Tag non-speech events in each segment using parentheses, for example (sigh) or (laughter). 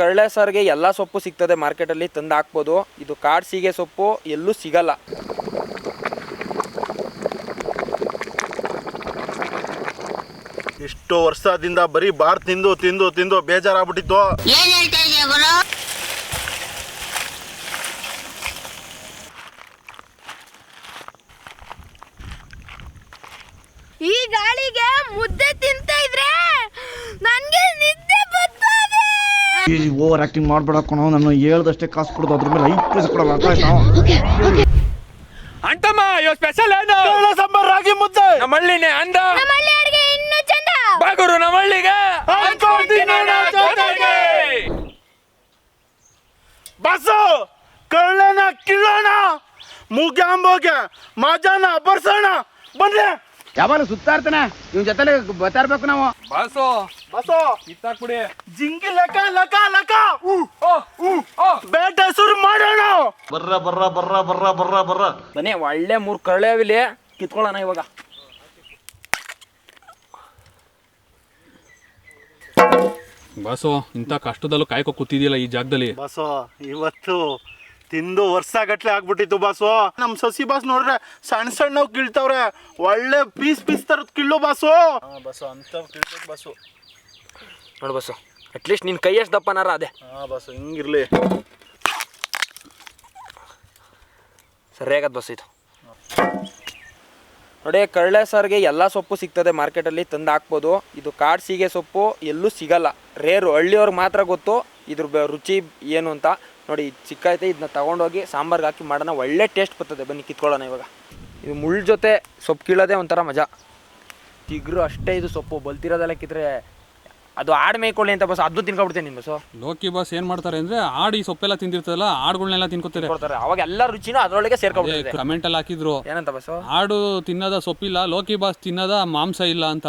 ಕಳ್ಳೆ ಸಾರಿಗೆ ಎಲ್ಲ ಸೊಪ್ಪು ಸಿಗ್ತದೆ ಮಾರ್ಕೆಟಲ್ಲಿ ತಂದು ಹಾಕ್ಬೋದು. ಇದು ಕಾಡು ಸೀಗೆ ಸೊಪ್ಪು ಎಲ್ಲೂ ಸಿಗಲ್ಲ. ಇಷ್ಟು ವರ್ಷದಿಂದ ಬರೀ ಬಾರ್ ತಿಂದು ತಿಂದು ತಿಂದು ಬೇಜಾರಾಗ್ಬಿಟ್ಟಿತ್ತು. ಈ ಗಾಳಿಗೆ ಮುದ್ದೆ ತಿಂತ ಇದ್ರೆ ನನ್ಗೆ ನಿದ್ದೆ ಬರ್ತದೆ ಈ ಓವರ್ ಆಕ್ಟಿಂಗ್ ಮಾಡ್ಬೇಡ ಕಣೋ ನಾನು ಹೇಳ್ದಷ್ಟೇ ಕಾಸು ಕೊಡೋದು ಅದ್ರ ಮೇಲೆ ಐದು ಪೈಸೆ ಕೊಡಲ್ಲ ಅರ್ಥ ಆಯ್ತಾ ಅಂತಮ್ಮ ಇವ್ ಸ್ಪೆಷಲ್ ಏನು? ಸಾಂಬಾರ್ ರಾಗಿ ಮುದ್ದೆ. ನಮ್ಮಳ್ಳಿನೇ ಅಂದ? ನಮ್ಮಲ್ಲಿ ಅಡಿಗೆ ಇನ್ನೂ ಚಂದ. ಬಾಗುರು ನಮ್ಮಳ್ಳಿಗೆ? ಬಸ್ಸು ಕಳ್ಳನ ಕಿಳ್ಳೋಣ ಮುಗ್ಯಾಂಬೋಗೆ ಮಜಾನ ಬರ್ಸೋಣ ಬನ್ನಿ. ಯಾವಾಗ ಸುತ್ತಾಡ್ತಾನೆ. ಇವ್ನ ಜೊತೆಲಿ ಬರ್ತಾ ಇರ್ಬೇಕು ನಾವು. ಬಸೋ. ಬಸ್ಸು ಕಿತ್ತಾಕ್ಬಿಡಿ ಜಿಂಗಿ ಲಕ ಲಕ ಲಕ ಬೇಟೆ ಶುರು ಮಾಡೋಣ. ಬರ್ರ ಬರ್ರ ಬರ್ರ ಬರ್ರ ಬರ್ರ ಬರ್ರ. ಬನ್ನಿ ಒಳ್ಳೆ ಮೂರು ಕರಳೆ ಅವಿಲಿ. ಕಿತ್ಕೊಳ್ಳೋಣ ಇವಾಗ. ಬಸೋ ಇಂಥ ಕಷ್ಟದಲ್ಲೂ ಕಾಯ್ಕೊ ಕೂತಿದ್ಯಲ್ಲ ಈ ಜಾಗದಲ್ಲಿ? ಬಸೋ ಇವತ್ತು ತಿಂದು ವರ್ಷ ಗಟ್ಲೆ ಆಗ್ಬಿಟ್ಟಿತ್ತು ಬಾಸು. ನಮ್ ಸಸಿ ಬಾಸ್ ನೋಡ್ರೆ ಸಣ್ಣ ಸಣ್ಣವ್ ಕೀಳ್ತಾವ್ರೆ. ಒಳ್ಳೆ ಪೀಸ್ ಪೀಸ್ ತರದ್ ಕಿಳ್ಳು ಬಾಸು. ಬಾಸು ಅಂತ ಬಾಸು. ಬಸ್ಸು ನೋಡು ಬಸ್ಸು ಅಟ್ಲೀಸ್ಟ್ ನಿನ್ನ ಕೈ ಎಷ್ಟು ದಪ್ಪನಾರ ಅದೇ. ಬಾಸು ಬಸ್ಸು ಹಿಂಗಿರ್ಲಿ ಸರಿಯಾಗದ್ ಬಸ್ ಇದು. ನೋಡಿ ಕಳ್ಳೆ ಸಾರಿಗೆ ಎಲ್ಲ ಸೊಪ್ಪು ಸಿಗ್ತದೆ ಮಾರ್ಕೆಟಲ್ಲಿ ತಂದು ಹಾಕ್ಬೋದು. ಇದು ಕಾಡು ಸೀಗೆ ಸೊಪ್ಪು ಎಲ್ಲೂ ಸಿಗಲ್ಲ. ರೇರು ಹಳ್ಳಿಯವ್ರಿಗೆ ಮಾತ್ರ ಗೊತ್ತು. ಇದ್ರ ರುಚಿ ಏನು ಅಂತ. ನೋಡಿ ಇದು ಸಿಕ್ಕೈತೆ ಇದನ್ನ ತಗೊಂಡೋಗಿ ಸಾಂಬಾರ್ಗೆ ಹಾಕಿ ಮಾಡೋಣ. ಒಳ್ಳೆ ಟೇಸ್ಟ್ ಬರ್ತದೆ. ಬನ್ನಿ ಕಿತ್ಕೊಳ್ಳೋಣ ಇವಾಗ. ಇದು ಮುಳ್ಳು ಜೊತೆ ಸೊಪ್ಪು ಕೀಳೋದೇ ಒಂಥರ ಮಜಾ. ತಿಗ್ರು ಅಷ್ಟೇ ಇದು ಸೊಪ್ಪು. ಬಲ್ತಿರೋದೆಲ್ಲ ಕಿತ್ರೆ ಅದು ಆಡ್ ಮೇಯ್ಕೊಳ್ಳಿ ಅಂತ ಬಸ್ ಅದು ತಿನ್ಕೊಬಿಡ್ತೇನೆ ನಿಮ್ಮ ಸೊ ಲೋಕಿ ಬಾಸ್ ಏನ್ ಮಾಡ್ತಾರೆ ಅಂದ್ರೆ ಆಡಿ ಸೊಪ್ಪೆಲ್ಲ ತಿಂದಿರ್ತದಲ್ಲ ಆಡುಗಳನ್ನೆಲ್ಲ ತಿನ್ಕೋತಾರೆ. ಕೊಡ್ತಾರೆ ಅವಾಗ ಎಲ್ಲ ರುಚಿನೂ ಅದರೊಳಗೆ ಸೇರ್ಕೊಬಿಡ್ತಾರೆ ಕಮೆಂಟ್ ಅಲ್ಲಿ ಹಾಕಿದ್ರು. ಏನಂತ ಬಸ್? ಆಡು ತಿನ್ನದ ಸೊಪ್ಪಿಲ್ಲ ಲೋಕಿ ಬಾಸ್ ತಿನ್ನದ ಮಾಂಸ ಇಲ್ಲ ಅಂತ.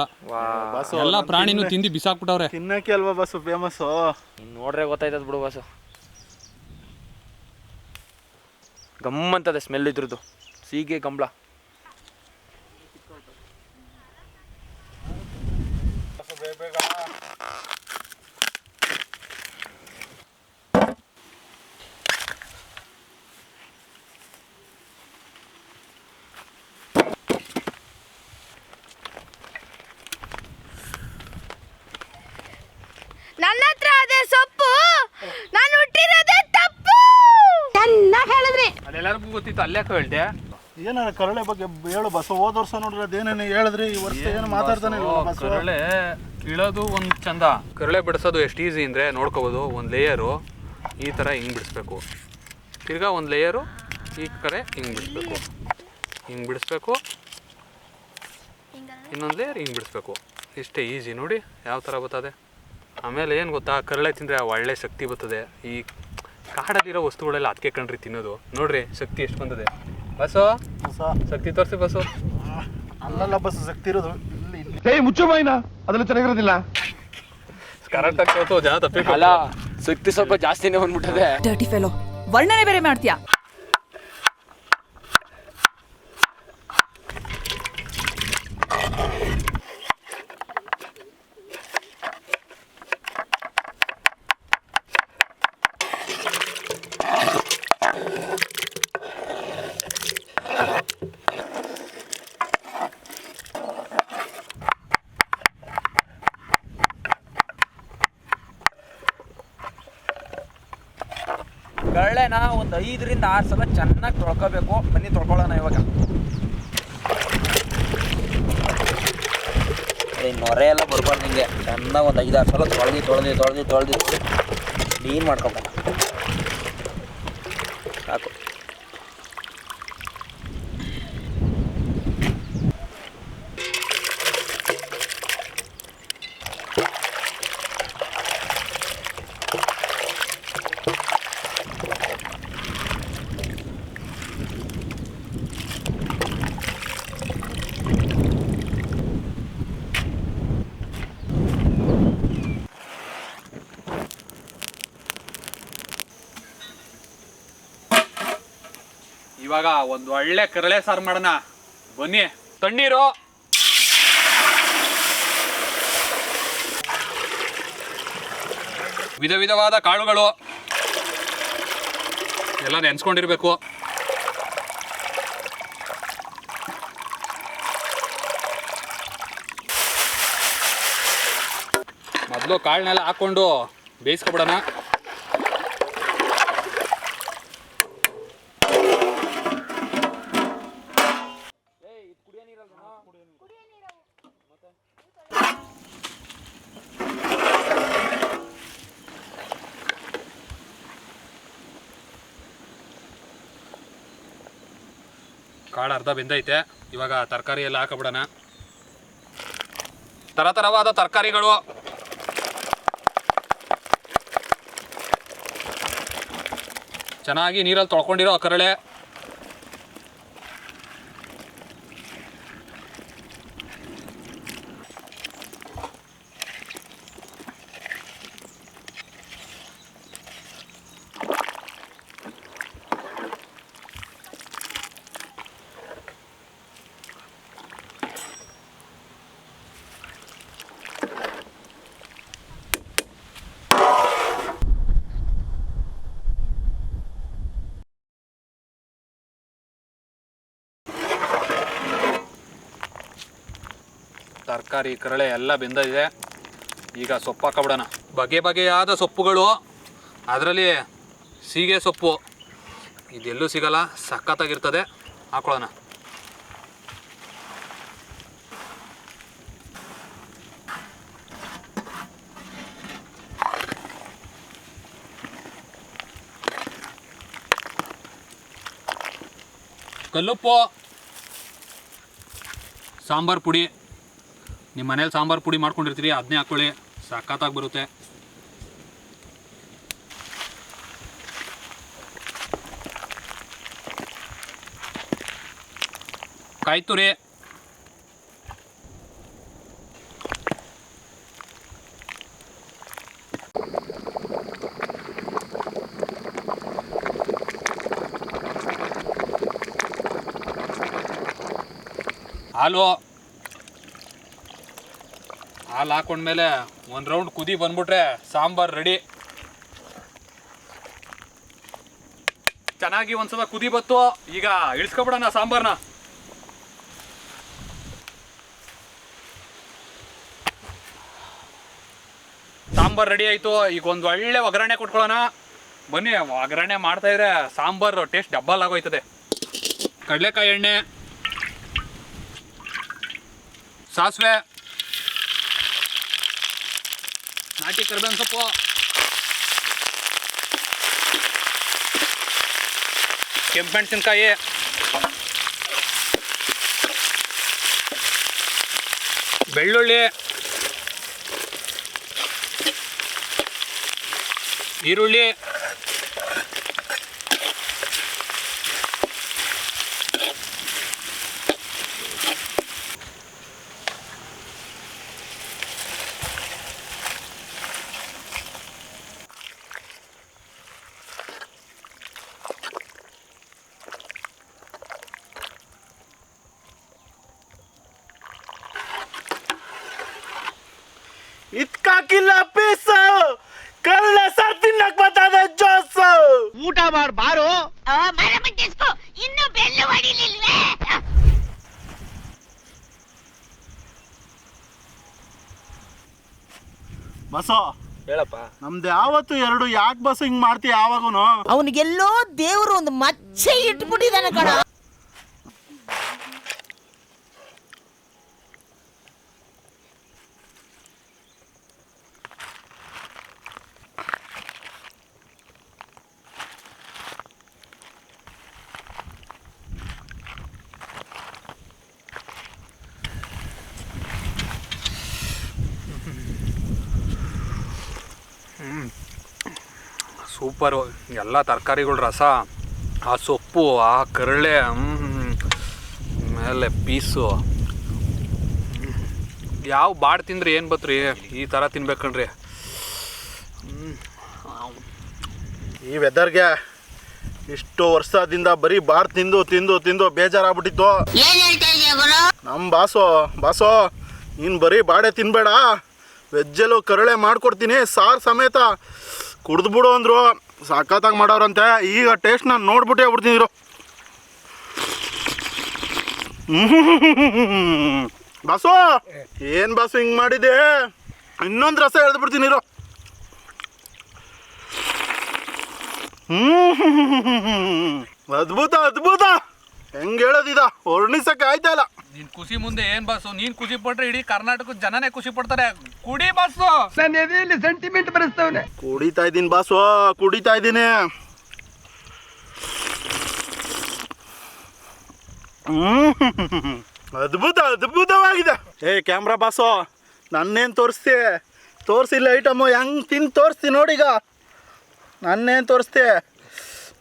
ಎಲ್ಲಾ ಪ್ರಾಣಿನೂ ತಿಂದು ಬಿಸಾಕ್ಬಿಟ್ಟವ್ರೆ. ತಿನ್ನಕ್ಕೆ ಅಲ್ವಾ ಬಸ್ ಫೇಮಸ್ ನೋಡ್ರೆ ಗೊತ್ತಾಯ್ತದ ಬಿಡು ಬಸ್ಸು ಗಮ್ಮಂತದೆ ಸ್ಮೆಲ್ ಇದ್ರದ್ದು. ಸೀಗೆ ಗಂಬಳ ನನ್ನ ಹತ್ರ ಅದೇ ಸೊಪ್ಪು ನಾನು ಹುಟ್ಟಿರೋದೇ ತಪ್ಪು ಚೆನ್ನಾಗಿ ಹೇಳಿದ್ರಿ ಅದೆಲ್ಲರಿಗೂ ಗೊತ್ತಿತ್ತು ಅಲ್ಲೇ ಹೇಳ್ದೆ. ಏನಾರ ಕರಳೆ ಬಗ್ಗೆ ಹೇಳು ಬಸ್ ಹೋದ ವರ್ಷ ನೋಡ್ರಿ ಅದೇನೇನು ಹೇಳಿದ್ರಿ? ಈ ವರ್ಷ ಏನು ಮಾತಾಡ್ತಾನೆ ಕರಳೆ ಇಳೋದು ಒಂದು ಚಂದ. ಕರಳೆ ಬಿಡಿಸೋದು ಎಷ್ಟು ಈಸಿ ಅಂದರೆ ನೋಡ್ಕೋಬೋದು ಒಂದು ಲೇಯರು ಈ ಥರ ಹಿಂಗೆ ಬಿಡಿಸ್ಬೇಕು. ತಿರ್ಗಾ ಒಂದು ಲೇಯರು ಈ ಕಡೆ ಹಿಂಗೆ ಬಿಡಿಸ್ಬೇಕು. ಹಿಂಗೆ ಬಿಡಿಸ್ಬೇಕು. ಇನ್ನೊಂದು ಲೇಯರ್ ಹಿಂಗೆ ಬಿಡಿಸ್ಬೇಕು. ಇಷ್ಟೇ ಈಸಿ ನೋಡಿ ಯಾವ ಥರ ಬರ್ತದೆ. ಆಮೇಲೆ ಏನು ಗೊತ್ತಾ ಕರಳೆ ತಿಂದರೆ ಒಳ್ಳೆ ಶಕ್ತಿ ಬರ್ತದೆ. ಈ ಕಾಡಲ್ಲಿರೋ ವಸ್ತುಗಳೆಲ್ಲ ಅದಕ್ಕೆ ಕಣ್ರಿ ತಿನ್ನೋದು. ನೋಡ್ರಿ ಶಕ್ತಿ ಎಷ್ಟು ಬಂದಿದೆ. ಬಸ್ಸು ಶಕ್ತಿ ತೋರಿಸಿ ಬಸ್ಸು ಅಲ್ಲಲ್ಲ ಬಸ್ ಶಕ್ತಿ ಇರೋದು. ಏಯ್ ಮುಚ್ಚು ಮೈನ ಅದೆಲ್ಲ ಚೆನ್ನಾಗಿರೋದಿಲ್ಲ. ಕರೆಕ್ಟ್ ಆಗಿ ಜನ ತಪ್ಪಿಲ್ಲ ಅಲ್ಲ ಶಕ್ತಿ ಸ್ವಲ್ಪ ಜಾಸ್ತಿನೇ ಬಂದ್ಬಿಟ್ಟದೆ. ಡರ್ಟಿ ಫೆಲೋ ವರ್ಣನೆ ಬೇರೆ ಮಾಡ್ತೀಯಾ ಕಳ್ಳೆನ ಒಂದು ಐದರಿಂದ ಆರು ಸಲ ಚೆನ್ನಾಗಿ ತೊಳ್ಕೊಬೇಕು. ಬನ್ನಿ, ತೊಳ್ಕೊಳ್ಳೋಣ ಇವಾಗ. ನೊರೆ ಎಲ್ಲ ಬರ್ಬಾರ್ದು ಹಿಂಗೆ ಚೆನ್ನಾಗಿ ಒಂದು ಐದಾರು ಸಲ ತೊಳೆದು ತೊಳೆದು ತೊಳೆದು ತೊಳೆದು ಕ್ಲೀನ್ ಮಾಡ್ಕೊಬೇಕ ಇವಾಗ ಒಂದು ಒಳ್ಳೆ ಕರಳೆ ಸಾರು ಮಾಡೋಣ. ಬನ್ನಿ. ತಣ್ಣೀರು. ವಿಧ ವಿಧವಾದ ಕಾಳುಗಳು. ಎಲ್ಲ ನೆನ್ಸ್ಕೊಂಡಿರ್ಬೇಕು. ಮೊದಲು ಕಾಳನ್ನೆಲ್ಲ ಹಾಕ್ಕೊಂಡು ಬೇಯಿಸ್ಕೊಬಿಡೋಣ. ಕಾಳು ಅರ್ಧ ಬೆಂದೈತೆ. ಇವಾಗ ತರಕಾರಿ ಎಲ್ಲ ಹಾಕಬಿಡೋಣ. ಥರ ಥರವಾದ ತರಕಾರಿಗಳು. ಚೆನ್ನಾಗಿ ನೀರಲ್ಲಿ ತೊಳ್ಕೊಂಡಿರೋ ಕರಳೆ. ತರಕಾರಿ ಕರಳೆ ಎಲ್ಲ ಬೆಂದಿದೆ ಈಗ ಸೊಪ್ಪು ಹಾಕಬಿಡೋಣ. ಬಗೆ ಬಗೆಯಾದ ಸೊಪ್ಪುಗಳು. ಅದರಲ್ಲಿ ಸೀಗೆ ಸೊಪ್ಪು. ಇದೆಲ್ಲೂ ಸಿಗಲ್ಲ, ಸಖತ್ತಾಗಿರ್ತದೆ. ಹಾಕೊಳ್ಳೋಣ. ಕಲ್ಲುಪ್ಪು, ಸಾಂಬಾರು ಪುಡಿ. ನಿಮ್ಮ ಮನೇಲಿ ಸಾಂಬಾರು ಪುಡಿ ಮಾಡ್ಕೊಂಡಿರ್ತೀರಿ ಅದನ್ನೇ ಹಾಕ್ಕೊಳ್ಳಿ ಸಖತ್ತಾಗಿ ಬರುತ್ತೆ. ಕಾಯಿ ತುರಿ. ಹಾಲು. ಹಾಲು ಹಾಕೊಂಡ್ಮೇಲೆ ಒಂದು ರೌಂಡ್ ಕುದಿ ಬಂದ್ಬಿಟ್ರೆ ಸಾಂಬಾರು ರೆಡಿ ಚೆನ್ನಾಗಿ ಒಂದ್ಸಲ ಕುದಿ ಬತ್ತು. ಈಗ ಇಳಿಸ್ಕೊಬಿಡೋಣ ಸಾಂಬಾರನ್ನ ಸಾಂಬಾರ್ ರೆಡಿ ಆಯಿತು. ಈಗ ಒಂದು ಒಳ್ಳೆ ಒಗ್ಗರಣೆ ಕೊಟ್ಕೊಳ್ಳೋಣ. ಬನ್ನಿ, ಒಗ್ಗರಣೆ ಮಾಡ್ತಾ ಇದ್ರೆ ಸಾಂಬಾರ್ ಟೇಸ್ಟ್ ಡಬ್ಬಲ್ ಆಗೋಯ್ತದೆ. ಕಡಲೆಕಾಯಿ ಎಣ್ಣೆ, ಸಾಸಿವೆ. ನಾಟಿ ಕರ್ಬೇವಿನ ಸೊಪ್ಪು. ಕೆಂಪೆಣಸಿನ್ಕಾಯಿ ಬೆಳ್ಳುಳ್ಳಿ. ಈರುಳ್ಳಿ. ಇದ್ಕಾಕಿಲ್ಲ ಕಲ್ಲ ಕಳ್ಳೆ ಸರ್ ತಿನ್ನಕ್ ಬರ್ತದೆ ಜೋಸ್ ಊಟ ಮಾಡ್ ಬಾರೋ. ಇನ್ನು ಬೆಲ್ಲು ಹೊಡಿಲಿಲ್ವೇ? ಬಸೋ ಹೇಳಪ್ಪ. ನಮ್ದು ಯಾವತ್ತು ಎರಡು ಯಾಕೆ ಬಸ್ ಹಿಂಗ್ ಮಾಡ್ತಿ ಯಾವಾಗೂನು ಅವನಿಗೆಲ್ಲೋ ದೇವ್ರು ಒಂದು ಮಚ್ಚೆ ಇಟ್ಬಿಟ್ಟಿದ್ದಾನೆ ಕಣ. ಸೂಪರು. ಎಲ್ಲ ತರಕಾರಿಗಳ ರಸ ಆ ಸೊಪ್ಪು ಆ ಕರಳೆ ಆಮೇಲೆ ಮೇಲೆ ಪೀಸು ಯಾವ ಬಾಡ್ ತಿಂದ್ರೆ ಏನು ಬತ್ರಿ? ಈ ಥರ ತಿನ್ಬೇಕಣ್ರಿ. ಈ ವೆದರ್ಗೆ ಇಷ್ಟು ವರ್ಷದಿಂದ ಬರೀ ಬಾರ್ ತಿಂದು ತಿಂದು ತಿಂದು ಬೇಜಾರಾಗ್ಬಿಟ್ಟಿತ್ತು. ನಮ್ಮ ಬಾಸೋ ಬಾಸೋ ನೀನು ಬರೀ ಬಾಡೆ ತಿನ್ಬೇಡ. ವೆಜ್ಜಲ್ಲೂ ಕರಳೆ ಮಾಡ್ಕೊಡ್ತೀನಿ ಸಾರು ಸಮೇತ. ಕುಡ್ದು ಬಿಡು ಅಂದ್ರು. ಸಖತ್ತಾಗಿ ಮಾಡೋರಂತೆ. ಈಗ ಟೇಸ್ಟ್ ನಾನು ನೋಡ್ಬಿಟ್ಟೆ ಬಿಡ್ತೀನಿ (laughs) ಬಸ್ಸು ಏನು ಬಾಸು, ಏನ್ ಬಾಸು ಹಿಂಗ್ ಮಾಡಿದೆ? ಇನ್ನೊಂದು ರಸ ಎಳ್ದು ಬಿಡ್ತೀನಿ ಇರು (laughs) ಅದ್ಭುತ ಅದ್ಭುತ. ಹೆಂಗ್ ಹೇಳೋದಿದ ವರ್ಣಿಸಕ್ಕೆ ಆಯ್ತಾ ಇಲ್ಲ. ನೀನ್ ಖುಷಿ ಮುಂದೆ ಏನ್ ಬಸ್ಸು? ನೀನ್ ಖುಷಿ ಪಟ್ರೆ ಇಡೀ ಕರ್ನಾಟಕದ ಜನನೇ ಖುಷಿ ಪಡ್ತಾರೆ. ಕುಡಿ ಬಸ್ಸು. ಕುಡಿತಾ ಇದ್ದೀನಿ ಬಾಸು ಕುಡಿತಾ ಇದ್ದೀನಿ. ಅದ್ಭುತ ಅದ್ಭುತವಾಗಿದೆ. ಏ ಕ್ಯಾಮ್ರಾ ಬಾಸು ನನ್ನೇನು ತೋರಿಸ್ತಿ? ತೋರಿಸಿಲ್ಲ ಐಟಮು ಹೆಂಗೆ ತಿಂದು ತೋರಿಸ್ತಿ ನೋಡಿಗ ನನ್ನೇನು ತೋರಿಸ್ತಿ?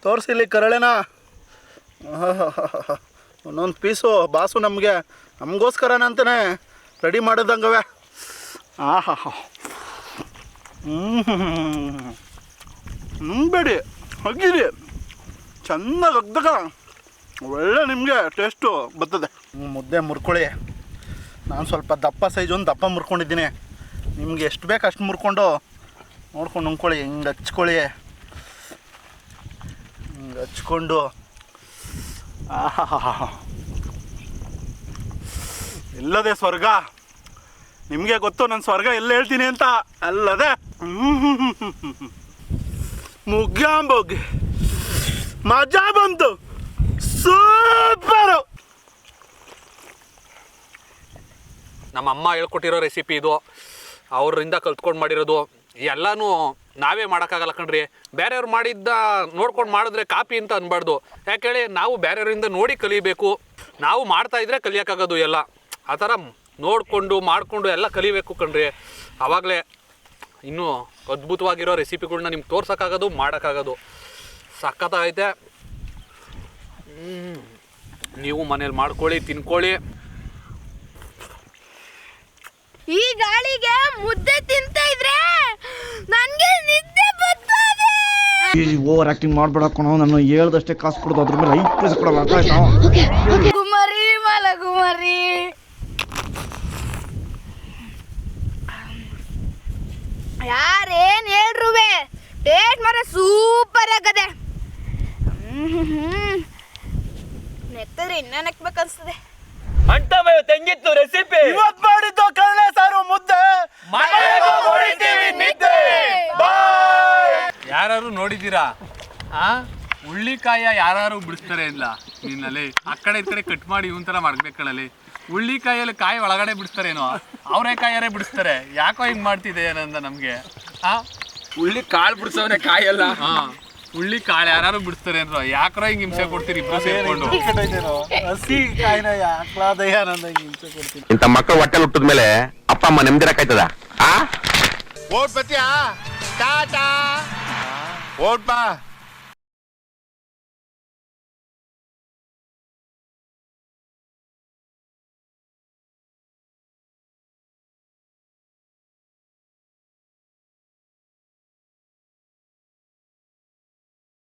ತೋರಿಸಿಲ್ಲ ಕರಳೆನ. (laughs) ಒಂದೊಂದು ಪೀಸು ಬಾಸು ನಮಗೆ. ನಮಗೋಸ್ಕರನ ಅಂತಾನೆ ರೆಡಿ ಮಾಡಿದಂಗವೆ ಆಹಾ. ಹ್ಞೂ ಬೇಡಿ ಹಗ್ಗಿರಿ ಚೆನ್ನಾಗಿ ಅಗ್ದಾಗ ಒಳ್ಳೆ ನಿಮಗೆ ಟೇಸ್ಟು ಬರ್ತದೆ. ಮುದ್ದೆ ಮುರ್ಕೊಳ್ಳಿ. ನಾನು ಸ್ವಲ್ಪ ದಪ್ಪ ಸೈಜ್ ಒಂದು ದಪ್ಪ ಮುರ್ಕೊಂಡಿದ್ದೀನಿ. ನಿಮ್ಗೆ ಎಷ್ಟು ಬೇಕು ಅಷ್ಟು ಮುರ್ಕೊಂಡು ನೋಡ್ಕೊಂಡು ನುಂಗ್ಕೊಳ್ಳಿ. ಹಿಂಗೆ ಹಚ್ಕೊಳ್ಳಿ. ಹಿಂಗೆ ಹಚ್ಕೊಂಡು (laughs) ಇಲ್ಲದೆ ಸ್ವರ್ಗ. ನಿಮಗೆ ಗೊತ್ತು ನನ್ನ ಸ್ವರ್ಗ ಎಲ್ಲ ಹೇಳ್ತೀನಿ ಅಂತ? ಅಲ್ಲದೆ? (laughs) ಮುಗ್ಗಾಂಬೋಗಿ ಮಜಾ ಬಂತು. ಸೂಪರು. ನಮ್ಮ ಅಮ್ಮ ಹೇಳ್ಕೊಟ್ಟಿರೋ ರೆಸಿಪಿ ಇದು. ಅವರಿಂದ ಕಲ್ತ್ಕೊಂಡು ಮಾಡಿರೋದು. ಎಲ್ಲನೂ ನಾವೇ ಮಾಡೋಕ್ಕಾಗಲ್ಲ ಕಣ್ರಿ. ಬೇರೆಯವ್ರು ಮಾಡಿದ್ದ ನೋಡ್ಕೊಂಡು ಮಾಡಿದ್ರೆ ಕಾಪಿ ಅಂತ ಅನ್ಬಾರ್ದು. ಯಾಕೇಳಿ ನಾವು ಬೇರೆಯವರಿಂದ ನೋಡಿ ಕಲಿಬೇಕು. ನಾವು ಮಾಡ್ತಾ ಇದ್ರೆ ಕಲಿಯೋಕ್ಕಾಗೋದು ಎಲ್ಲ. ಆ ಥರ ನೋಡಿಕೊಂಡು, ಮಾಡಿಕೊಂಡು ಎಲ್ಲ ಕಲಿಬೇಕು ಕಣ್ರಿ. ಆವಾಗಲೇ ಇನ್ನೂ ಅದ್ಭುತವಾಗಿರೋ ರೆಸಿಪಿಗಳನ್ನ ನಿಮ್ಗೆ ತೋರ್ಸೋಕ್ಕಾಗೋದು, ಮಾಡೋಕ್ಕಾಗೋದು. ಸಖತ್ತಾಗೈತೆ. ನೀವು ಮನೇಲಿ ಮಾಡ್ಕೊಳ್ಳಿ, ತಿನ್ಕೊಳ್ಳಿ. ಈ ಗಾಳಿಗೆ ಮುದ್ದೆ ತಿಂತ ಇದ್ರೆ ನನ್ಗೆ ನಿದ್ದೆ ಬರ್ತದೆ. ಈ ಓವರ್ ಆಕ್ಟಿಂಗ್ ಮಾಡ್ಬೇಡ ಕಣೋ ನಾನು ಹೇಳ್ದಷ್ಟೇ ಕಾಸು ಕೊಡೋದು ಅದ್ರ ಮೇಲೆ ಐದು ಪೈಸೆ ಕೊಡಲ್ಲ ಅಂತ ಆಯ್ತಾ? ಕುಮಾರಿ ಮಲಗುಮರಿ ಯಾರೇನ್ ಹೇಳ್ರುವೆ? ಟೇಸ್ಟ್ ಮರ ಸೂಪರ್ ಆಗದೆ. ನೆತ್ತದ್ರೆ ಇನ್ನ ನೆಕ್ಬೇಕನ್ಸ್ತದೆ ಇವತ್ತು ಮಾಡಿದ್ದು ಕಳ್ಳೆ ಸಾರು ಮುದ್ದೆ. ಯಾರು ನೋಡಿದ್ದೀರಾ? ಆ? ಉಳ್ಳಿಕಾಯ ಯಾರು ಬಿಡಿಸ್ತಾರೆ ಇಲ್ಲ ನಿನ್ನಲ್ಲಿ? ಆ ಕಡೆ ಈ ಕಡೆ ಕಟ್ ಮಾಡಿ ಇವನ್ ತರ ಮಾಡ್ಬೇಕಲ್ಲಿ ಉಳ್ಳಿಕಾಯಲ್ಲಿ ಕಾಯಿ ಒಳಗಡೆ ಬಿಡಿಸ್ತಾರೇನೋ? ಅವರೆಕಾಯಾರೇ ಬಿಡಿಸ್ತಾರೆ. ಯಾಕೋ ಹಿಂಗ್ ಮಾಡ್ತಿದೆ ಏನಂದ ನಮ್ಗೆ? ಆ? ಉಳ್ಳಿ ಕಾಳು ಬಿಡ್ಸವನೆ ಕಾಯಲ್ಲ. ಹಾ. ಉಳ್ಳಿ ಕಾಳು ಯಾರು ಬಿಡ್ತಾರೆ ಅಂದ್ರು. ಯಾಕ್ರೋ ಹಿಂಗ್ ಹಿಂಸೆ ಕೊಡ್ತೀರಿ ಇಬ್ರು ಸೇರ್ಕೊಂಡು? ಹಸಿ ಕಾಯಿನ ಯಾಕ್ಲಾದಯ್ಯ ನನ್ನ ಹಿಂಸೆ ಕೊಡ್ತೀನಿ. ಇಂಥ ಮಕ್ಕಳು ಹೊಟ್ಟೆ ಹುಟ್ಟಿದ ಮೇಲೆ ಅಪ್ಪ ಅಮ್ಮ ನೆಮ್ಮದಿರಕ್ಕಾಯ್ತದ ಆ? ಓಟ್ ಬತ್ತಿಯಾ ಟಾಟಾ? ಓಟ್ ಬಾ.